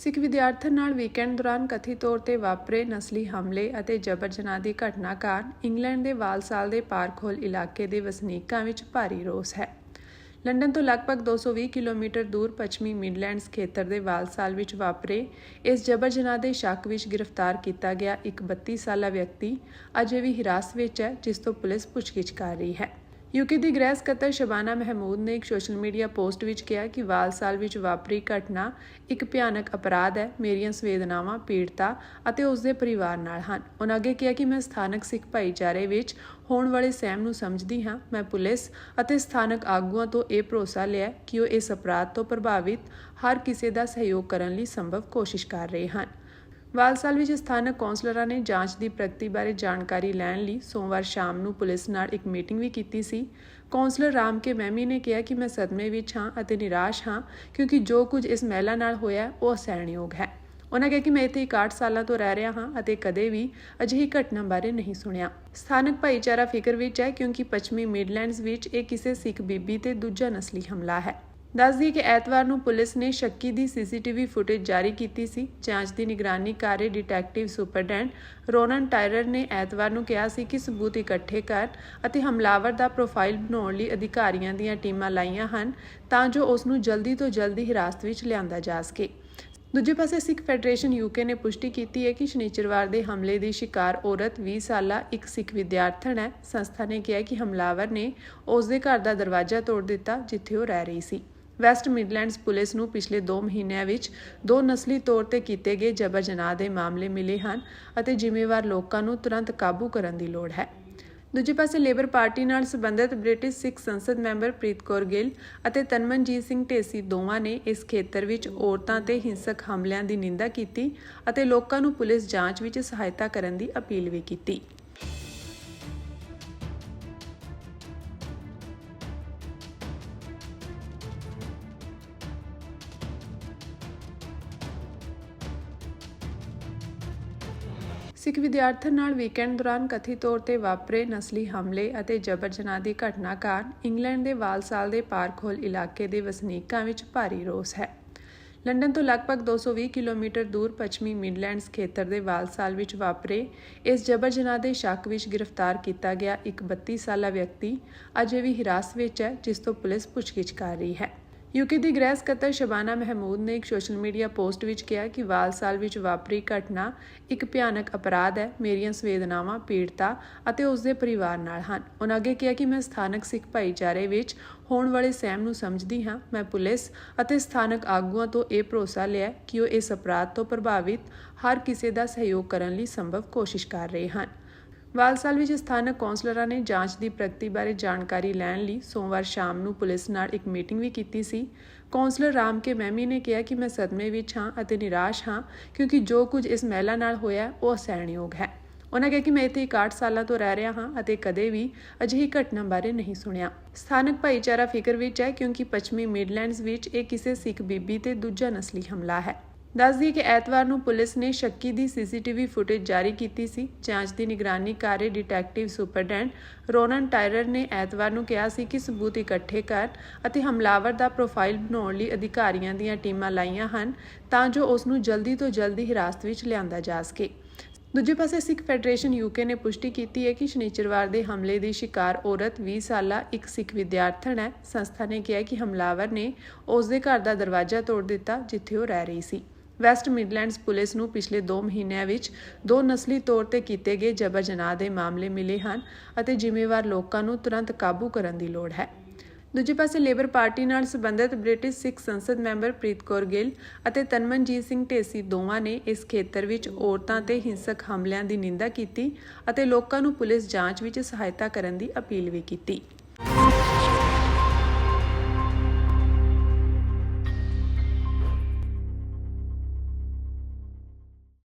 ਸਿੱਖ ਵਿਦਿਆਰਥਣ ਨਾਲ ਵੀਕਐਂਡ ਦੌਰਾਨ ਕਥਿਤ ਤੌਰ ਤੇ ਵਾਪਰੇ ਨਸਲੀ ਹਮਲੇ ਅਤੇ ਜਬਰ ਜਨਾਹ ਦੀ ਘਟਨਾ ਕਾਰਨ ਇੰਗਲੈਂਡ ਦੇ ਵਾਲਸਾਲ ਦੇ ਪਾਰਕ ਹੋਲ ਇਲਾਕੇ ਦੇ ਵਸਨੀਕਾਂ ਵਿੱਚ ਭਾਰੀ ਰੋਸ ਹੈ। ਲੰਡਨ ਤੋਂ ਲਗਭਗ 220 ਕਿਲੋਮੀਟਰ ਦੂਰ ਪੱਛਮੀ ਮਿਡਲੈਂਡਸ ਖੇਤਰ ਦੇ ਵਾਲਸਾਲ ਵਿੱਚ ਵਾਪਰੇ ਇਸ ਜਬਰ ਜਨਾਹ ਦੇ ਸ਼ੱਕ ਵਿੱਚ ਗ੍ਰਿਫਤਾਰ ਕੀਤਾ ਗਿਆ ਇੱਕ 32 ਸਾਲਾ ਵਿਅਕਤੀ ਅਜੇ ਵੀ ਹਿਰਾਸਤ ਵਿੱਚ ਹੈ, ਜਿਸ ਤੋਂ ਪੁਲਿਸ ਪੁੱਛਗਿੱਛ ਕਰ ਰਹੀ ਹੈ। ਯੂਕੇ ਦੀ ਗ੍ਰਹਿ ਸਕੱਤਰ ਸ਼ਬਾਨਾ ਮਹਿਮੂਦ ਨੇ ਇੱਕ ਸੋਸ਼ਲ ਮੀਡੀਆ ਪੋਸਟ ਵਿੱਚ ਕਿਹਾ ਕਿ ਵਾਲਸਾਲ ਵਿੱਚ ਵਾਪਰੀ ਘਟਨਾ ਇੱਕ ਭਿਆਨਕ ਅਪਰਾਧ ਹੈ। ਮੇਰੀਆਂ ਸੰਵੇਦਨਾਵਾਂ, ਪੀੜਤਾ ਅਤੇ ਉਸ ਦੇ ਪਰਿਵਾਰ ਨਾਲ ਹਨ। ਉਹਨਾਂ ਅੱਗੇ ਕਿਹਾ ਕਿ ਮੈਂ ਸਥਾਨਕ ਸਿੱਖ ਭਾਈਚਾਰੇ ਵਿੱਚ ਹੋਣ ਵਾਲੇ ਸਹਿਮ ਨੂੰ ਸਮਝਦੀ ਹਾਂ। ਮੈਂ ਪੁਲਿਸ ਅਤੇ ਸਥਾਨਕ ਆਗੂਆਂ ਤੋਂ ਇਹ ਭਰੋਸਾ ਲਿਆ ਕਿ ਉਹ ਇਸ ਅਪਰਾਧ ਤੋਂ ਪ੍ਰਭਾਵਿਤ ਹਰ ਕਿਸੇ ਦਾ ਸਹਿਯੋਗ ਕਰਨ ਲਈ ਸੰਭਵ ਕੋਸ਼ਿਸ਼ ਕਰ ਰਹੇ ਹਨ। ਵਾਲਸਾਲ ਵਿੱਚ ਸਥਾਨਕ ਕੌਂਸਲਰਾਂ ਨੇ ਜਾਂਚ ਦੀ ਪ੍ਰਗਤੀ ਬਾਰੇ ਜਾਣਕਾਰੀ ਲੈਣ ਲਈ ਸੋਮਵਾਰ ਸ਼ਾਮ ਨੂੰ ਪੁਲਿਸ ਨਾਲ ਇੱਕ ਮੀਟਿੰਗ ਵੀ ਕੀਤੀ ਸੀ। ਕੌਂਸਲਰ ਰਾਮ ਕੇ ਮਹਿਮੀ ਨੇ ਕਿਹਾ ਕਿ ਮੈਂ ਸਦਮੇ ਵਿੱਚ ਹਾਂ ਅਤੇ ਨਿਰਾਸ਼ ਹਾਂ ਕਿਉਂਕਿ ਜੋ ਕੁਝ ਇਸ ਮਹਿਲਾ ਨਾਲ ਹੋਇਆ, ਉਹ ਅਸਹਿਣਯੋਗ ਹੈ। ਉਹਨਾਂ ਕਿਹਾ ਕਿ ਮੈਂ ਇੱਥੇ 61 ਸਾਲਾਂ ਤੋਂ ਰਹਿ ਰਿਹਾ ਹਾਂ ਅਤੇ ਕਦੇ ਵੀ ਅਜਿਹੀ ਘਟਨਾ ਬਾਰੇ ਨਹੀਂ ਸੁਣਿਆ। ਸਥਾਨਕ ਭਾਈਚਾਰਾ ਫਿਕਰ ਵਿੱਚ ਹੈ ਕਿਉਂਕਿ ਪੱਛਮੀ ਮਿਡਲੈਂਡਸ ਵਿੱਚ ਇਹ ਕਿਸੇ ਸਿੱਖ ਬੀਬੀ ਤੇ ਦੂਜਾ ਨਸਲੀ ਹਮਲਾ ਹੈ। ਦੱਸ ਦਈਏ ਕਿ ਐਤਵਾਰ ਨੂੰ ਪੁਲਿਸ ਨੇ ਸ਼ੱਕੀ ਦੀ ਸੀਸੀਟੀਵੀ ਫੁਟੇਜ ਜਾਰੀ ਕੀਤੀ ਸੀ। ਜਾਂਚ ਦੀ ਨਿਗਰਾਨੀ ਕਰ ਰਹੇ ਡਿਟੈਕਟਿਵ ਸੁਪਰਡੈਂਟ ਰੋਨਨ ਟਾਇਰਰ ਨੇ ਐਤਵਾਰ ਨੂੰ ਕਿਹਾ ਸੀ ਕਿ ਸਬੂਤ ਇਕੱਠੇ ਕਰ ਅਤੇ ਹਮਲਾਵਰ ਦਾ ਪ੍ਰੋਫਾਈਲ ਬਣਾਉਣ ਲਈ ਅਧਿਕਾਰੀਆਂ ਦੀਆਂ ਟੀਮਾਂ ਲਾਈਆਂ ਹਨ ਤਾਂ ਜੋ ਉਸ ਨੂੰ ਜਲਦੀ ਤੋਂ ਜਲਦੀ ਹਿਰਾਸਤ ਵਿੱਚ ਲਿਆਂਦਾ ਜਾ ਸਕੇ। ਦੂਜੇ ਪਾਸੇ ਸਿੱਖ ਫੈਡਰੇਸ਼ਨ ਯੂਕੇ ਨੇ ਪੁਸ਼ਟੀ ਕੀਤੀ ਹੈ ਕਿ ਸ਼ਨੀਚਰਵਾਰ ਦੇ ਹਮਲੇ ਦੀ ਸ਼ਿਕਾਰ ਔਰਤ 20 ਸਾਲਾ ਇੱਕ ਸਿੱਖ ਵਿਦਿਆਰਥਣ ਹੈ। ਸੰਸਥਾ ਨੇ ਕਿਹਾ ਕਿ ਹਮਲਾਵਰ ਨੇ ਉਸ ਦੇ ਘਰ ਦਾ ਦਰਵਾਜ਼ਾ ਤੋੜ ਦਿੱਤਾ, ਜਿੱਥੇ ਉਹ ਰਹਿ ਰਹੀ ਸੀ। ਵੈਸਟ ਮਿਡਲੈਂਡਸ ਪੁਲਿਸ ਨੂੰ ਪਿਛਲੇ 2 ਮਹੀਨਿਆਂ ਵਿੱਚ ਦੋ ਨਸਲੀ ਤੌਰ ਤੇ ਕੀਤੇ ਗਏ ਜਬਰ ਜਨਾਹ ਦੇ ਮਾਮਲੇ ਮਿਲੇ ਹਨ ਅਤੇ ਜ਼ਿੰਮੇਵਾਰ ਲੋਕਾਂ ਨੂੰ ਤੁਰੰਤ ਕਾਬੂ ਕਰਨ ਦੀ ਲੋੜ ਹੈ। ਦੂਜੇ ਪਾਸੇ ਲੇਬਰ ਪਾਰਟੀ ਨਾਲ ਸੰਬੰਧਿਤ ਬ੍ਰਿਟਿਸ਼ ਸਿੱਖ ਸੰਸਦ ਮੈਂਬਰ ਪ੍ਰੀਤ ਕੌਰ ਗਿੱਲ ਅਤੇ ਤਨਮਨਜੀਤ ਸਿੰਘ ਢੇਸੀ ਦੋਵਾਂ ਨੇ ਇਸ ਖੇਤਰ ਵਿੱਚ ਔਰਤਾਂ ਤੇ ਹਿੰਸਕ ਹਮਲਿਆਂ ਦੀ ਨਿੰਦਾ ਕੀਤੀ ਅਤੇ ਲੋਕਾਂ ਨੂੰ ਪੁਲਿਸ ਜਾਂਚ ਵਿੱਚ ਸਹਾਇਤਾ ਕਰਨ ਦੀ ਅਪੀਲ ਵੀ ਕੀਤੀ। ਸਿੱਖ ਵਿਦਿਆਰਥਣ ਨਾਲ ਵੀਕਐਂਡ ਦੌਰਾਨ ਕਥਿਤ ਤੌਰ ਤੇ ਵਾਪਰੇ ਨਸਲੀ ਹਮਲੇ ਅਤੇ ਜਬਰ ਜਨਾਹ ਦੀ ਘਟਨਾ ਕਾਰਨ ਇੰਗਲੈਂਡ ਦੇ ਵਾਲਸਾਲ ਦੇ ਪਾਰਕ ਹੋਲ ਇਲਾਕੇ ਦੇ ਵਸਨੀਕਾਂ ਵਿੱਚ ਭਾਰੀ ਰੋਸ ਹੈ। ਲੰਡਨ ਤੋਂ ਲਗਭਗ 220 ਕਿਲੋਮੀਟਰ ਦੂਰ ਪੱਛਮੀ ਮਿਡਲੈਂਡਸ ਖੇਤਰ ਦੇ ਵਾਲਸਾਲ ਵਿੱਚ ਵਾਪਰੇ ਇਸ ਜਬਰ ਜਨਾਹ ਦੇ ਸ਼ੱਕ ਵਿੱਚ ਗ੍ਰਿਫਤਾਰ ਕੀਤਾ ਗਿਆ ਇੱਕ 32 ਸਾਲਾ ਵਿਅਕਤੀ ਅਜੇ ਵੀ ਹਿਰਾਸਤ ਵਿੱਚ ਹੈ, ਜਿਸ ਤੋਂ ਪੁਲਿਸ ਪੁੱਛਗਿੱਛ ਕਰ ਰਹੀ ਹੈ। ਯੂਕੇ ਦੀ ਗ੍ਰਹਿ ਸਕੱਤਰ ਸ਼ਬਾਨਾ ਮਹਿਮੂਦ ਨੇ ਇੱਕ ਸੋਸ਼ਲ ਮੀਡੀਆ ਪੋਸਟ ਵਿੱਚ ਕਿਹਾ ਕਿ ਵਾਲਸਾਲ ਵਿੱਚ ਵਾਪਰੀ ਘਟਨਾ ਇੱਕ ਭਿਆਨਕ ਅਪਰਾਧ ਹੈ। ਮੇਰੀਆਂ ਸੰਵੇਦਨਾਵਾਂ, ਪੀੜਤਾ ਅਤੇ ਉਸ ਦੇ ਪਰਿਵਾਰ ਨਾਲ ਹਨ। ਉਹਨਾਂ ਅੱਗੇ ਕਿਹਾ ਕਿ ਮੈਂ ਸਥਾਨਕ ਸਿੱਖ ਭਾਈਚਾਰੇ ਵਿੱਚ ਹੋਣ ਵਾਲੇ ਸਹਿਮ ਨੂੰ ਸਮਝਦੀ ਹਾਂ। ਮੈਂ ਪੁਲਿਸ ਅਤੇ ਸਥਾਨਕ ਆਗੂਆਂ ਤੋਂ ਇਹ ਭਰੋਸਾ ਲਿਆ ਕਿ ਉਹ ਇਸ ਅਪਰਾਧ ਤੋਂ ਪ੍ਰਭਾਵਿਤ ਹਰ ਕਿਸੇ ਦਾ ਸਹਿਯੋਗ ਕਰਨ ਲਈ ਸੰਭਵ ਕੋਸ਼ਿਸ਼ ਕਰ ਰਹੇ ਹਨ। ਵਾਲਸਾਲ ਵਿੱਚ ਸਥਾਨਕ ਕੌਂਸਲਰਾਂ ਨੇ ਜਾਂਚ ਦੀ ਪ੍ਰਗਤੀ ਬਾਰੇ ਜਾਣਕਾਰੀ ਲੈਣ ਲਈ ਸੋਮਵਾਰ ਸ਼ਾਮ ਨੂੰ ਪੁਲਿਸ ਨਾਲ ਇੱਕ ਮੀਟਿੰਗ ਵੀ ਕੀਤੀ ਸੀ। ਕੌਂਸਲਰ ਰਾਮ ਕੇ ਮਹਿਮੀ ਨੇ ਕਿਹਾ ਕਿ ਮੈਂ ਸਦਮੇ ਵਿੱਚ ਹਾਂ ਅਤੇ ਨਿਰਾਸ਼ ਹਾਂ ਕਿਉਂਕਿ ਜੋ ਕੁਝ ਇਸ ਮਹਿਲਾ ਨਾਲ ਹੋਇਆ, ਉਹ ਅਸਹਿਣਯੋਗ ਹੈ। ਉਹਨਾਂ ਕਿਹਾ ਕਿ ਮੈਂ ਇੱਥੇ 61 ਸਾਲਾਂ ਤੋਂ ਰਹਿ ਰਿਹਾ ਹਾਂ ਅਤੇ ਕਦੇ ਵੀ ਅਜਿਹੀ ਘਟਨਾ ਬਾਰੇ ਨਹੀਂ ਸੁਣਿਆ। ਸਥਾਨਕ ਭਾਈਚਾਰਾ ਫਿਕਰ ਵਿੱਚ ਹੈ ਕਿਉਂਕਿ ਪੱਛਮੀ ਮਿਡਲੈਂਡਸ ਵਿੱਚ ਇਹ ਕਿਸੇ ਸਿੱਖ ਬੀਬੀ ਤੇ ਦੂਜਾ ਨਸਲੀ ਹਮਲਾ ਹੈ। ਦੱਸ ਦਈਏ ਕਿ ਐਤਵਾਰ ਨੂੰ ਪੁਲਿਸ ਨੇ ਸ਼ੱਕੀ ਦੀ ਸੀਸੀਟੀਵੀ ਫੁਟੇਜ ਜਾਰੀ ਕੀਤੀ ਸੀ। ਜਾਂਚ ਦੀ ਨਿਗਰਾਨੀ ਕਰ ਰਹੇ ਡਿਟੈਕਟਿਵ ਸੁਪਰਡੈਂਟ ਰੋਨਨ ਟਾਇਰਰ ਨੇ ਐਤਵਾਰ ਨੂੰ ਕਿਹਾ ਸੀ ਕਿ ਸਬੂਤ ਇਕੱਠੇ ਕਰ ਅਤੇ ਹਮਲਾਵਰ ਦਾ ਪ੍ਰੋਫਾਈਲ ਬਣਾਉਣ ਲਈ ਅਧਿਕਾਰੀਆਂ ਦੀਆਂ ਟੀਮਾਂ ਲਾਈਆਂ ਹਨ ਤਾਂ ਜੋ ਉਸ ਨੂੰ ਜਲਦੀ ਤੋਂ ਜਲਦੀ ਹਿਰਾਸਤ ਵਿੱਚ ਲਿਆਂਦਾ ਜਾ ਸਕੇ। ਦੂਜੇ ਪਾਸੇ ਸਿੱਖ ਫੈਡਰੇਸ਼ਨ ਯੂਕੇ ਨੇ ਪੁਸ਼ਟੀ ਕੀਤੀ ਹੈ ਕਿ ਸ਼ਨੀਚਰਵਾਰ ਦੇ ਹਮਲੇ ਦੀ ਸ਼ਿਕਾਰ ਔਰਤ 20 ਸਾਲਾ ਇੱਕ ਸਿੱਖ ਵਿਦਿਆਰਥਣ ਹੈ। ਸੰਸਥਾ ਨੇ ਕਿਹਾ ਕਿ ਹਮਲਾਵਰ ਨੇ ਉਸ ਦੇ ਘਰ ਦਾ ਦਰਵਾਜ਼ਾ ਤੋੜ ਦਿੱਤਾ, ਜਿੱਥੇ ਉਹ ਰਹਿ ਰਹੀ ਸੀ। ਵੈਸਟ ਮਿਡਲੈਂਡਸ ਪੁਲਿਸ ਨੂੰ ਪਿਛਲੇ 2 ਮਹੀਨਿਆਂ ਵਿੱਚ ਦੋ ਨਸਲੀ ਤੌਰ ਤੇ ਕੀਤੇ ਗਏ ਜਬਰ ਜਨਾਹ ਦੇ ਮਾਮਲੇ ਮਿਲੇ ਹਨ ਅਤੇ ਜ਼ਿੰਮੇਵਾਰ ਲੋਕਾਂ ਨੂੰ ਤੁਰੰਤ ਕਾਬੂ ਕਰਨ ਦੀ ਲੋੜ ਹੈ। ਦੂਜੇ ਪਾਸੇ ਲੇਬਰ ਪਾਰਟੀ ਨਾਲ ਸੰਬੰਧਿਤ ਬ੍ਰਿਟਿਸ਼ ਸਿੱਖ ਸੰਸਦ ਮੈਂਬਰ ਪ੍ਰੀਤ ਕੌਰ ਗਿੱਲ ਅਤੇ ਤਨਮਨਜੀਤ ਸਿੰਘ ਢੇਸੀ ਦੋਵਾਂ ਨੇ ਇਸ ਖੇਤਰ ਵਿੱਚ ਔਰਤਾਂ ਤੇ ਹਿੰਸਕ ਹਮਲਿਆਂ ਦੀ ਨਿੰਦਾ ਕੀਤੀ ਅਤੇ ਲੋਕਾਂ ਨੂੰ ਪੁਲਿਸ ਜਾਂਚ ਵਿੱਚ ਸਹਾਇਤਾ ਕਰਨ ਦੀ ਅਪੀਲ ਵੀ ਕੀਤੀ।